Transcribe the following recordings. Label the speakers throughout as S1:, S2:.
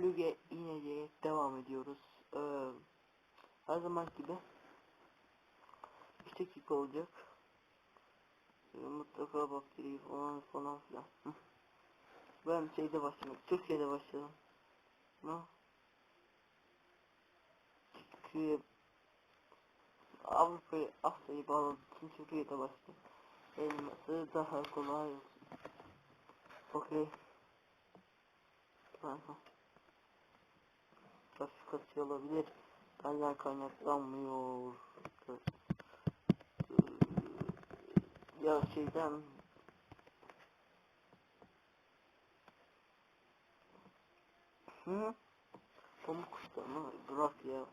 S1: Flüge ineceğe devam ediyoruz. Ee, her zaman gibi 3 dakika olacak. Ee, mutlaka bakteri falan falan filan. Ben şeyde başlamak, Türkiye'de başladım. Ne? Türkiye Avrupa'yı Asya'yı bağladığı için Türkiye'de başladım. Elması daha kolay olsun. Okey. Aha. Trafik kaçıyor olabilir. Benden kaynaklanmıyor. Ee, Ya şeyden Hı? Pamuk kuşlar mı? Bırak ya.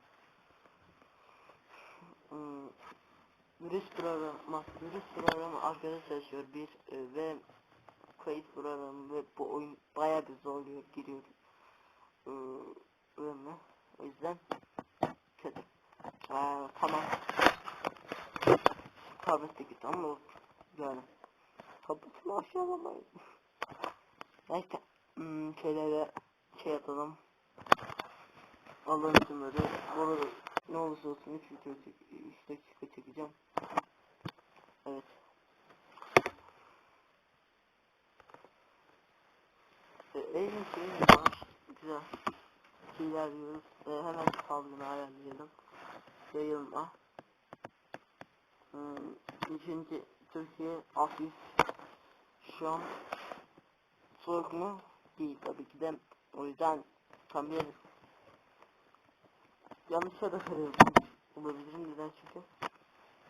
S1: Hmm. Virüs programı, virüs programı arkada çalışıyor bir e, ve kayıt programı ve bu oyun bayağı bir zorluyor giriyor. Ee, mi? O yüzden kötü. Aa, tamam. Tablette git ama o- yani. Kapatma aşağılamayın. Neyse. Hmm, şeylere şey atalım. Allah'ın isimleri. Bu arada ne olursa olsun 3 video çek 3 dakika çekeceğim. Evet. E, Eylül şeyi var. Güzel. Şeyler diyoruz. E, hemen salgını ayarlayalım. Yayılma. Hmm, üçüncü Türkiye hafif şu an soğuk mu? Değil tabii ki de. O yüzden tam bir yanlış yere karar olabilirim neden çünkü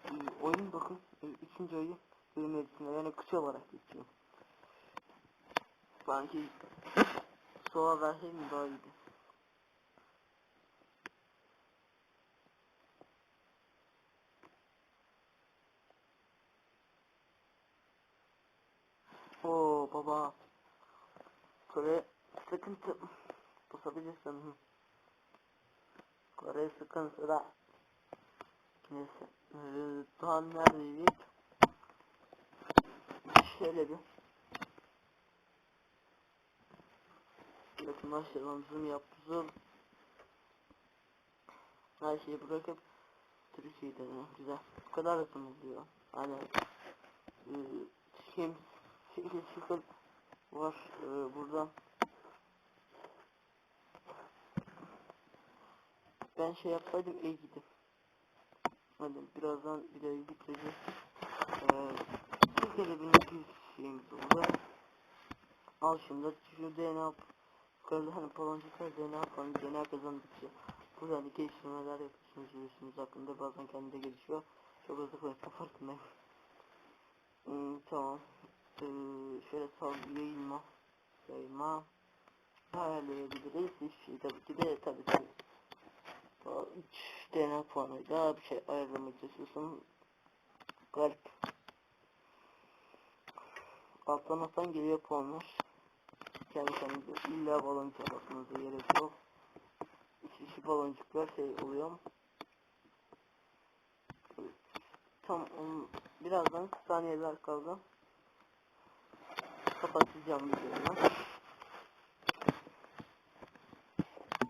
S1: e, oyun bakın e, üçüncü oyun bölüm erisinde yani kısa olarak geçiyor. Sanki soğa verseydim daha iyiydi. Oo baba. Kore sıkıntı. Basabilirsin. Kore sıkıntı da. Neyse. Ee, daha neredeydik? Şöyle bir. Yakınlaştıralım. Zoom yap. Zoom. Her şeyi bırakıp Türkiye'de güzel. Bu kadar da oluyor. Hani e, kim şekil şekil var e, burada. Ben şey yapsaydım iyi gidip. Hadi birazdan videoyu bitireceğiz. Ee, Türkiye'de bir iki şeyimiz oldu. Al şimdi şu DNA yukarıda hani baloncuklar DNA falan DNA kazandıkça burada hani geliştirmeler yapıyorsunuz virüsünüz hakkında bazen kendi de gelişiyor. Çok hızlı konuşma farkındayım. Hmm, tamam. Ee, şöyle sal yayılma. Yayılma. Ayarlayabiliriz. Şey tabii ki de tabii ki. 3 DNA puanıyla bir şey ayarlamak istiyorsun. Garip. Alttan geliyor puanlar. Kendi kendinize illa baloncuk bakmanıza gerek yok. İçi baloncuklar şey oluyor. Tam onun birazdan saniyeler kaldı. Kapatacağım videoyu.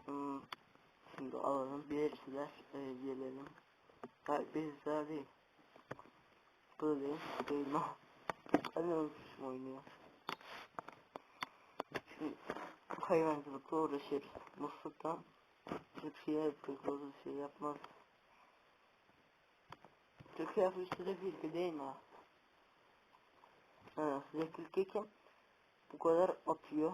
S1: Hmm. Şimdi alalım birisiler e, gelelim. Hayır birisiler değil. Bu değil. Değil mi? Ben unutmuşum oyunu ya. Şimdi hayvancılıkla uğraşırız. Musluktan Türkiye pek uzun şey yapmaz. Türkiye size bilgi değil mi? Ha, size bilgiyken bu kadar atıyor.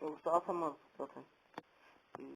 S1: Yoksa atamaz zaten.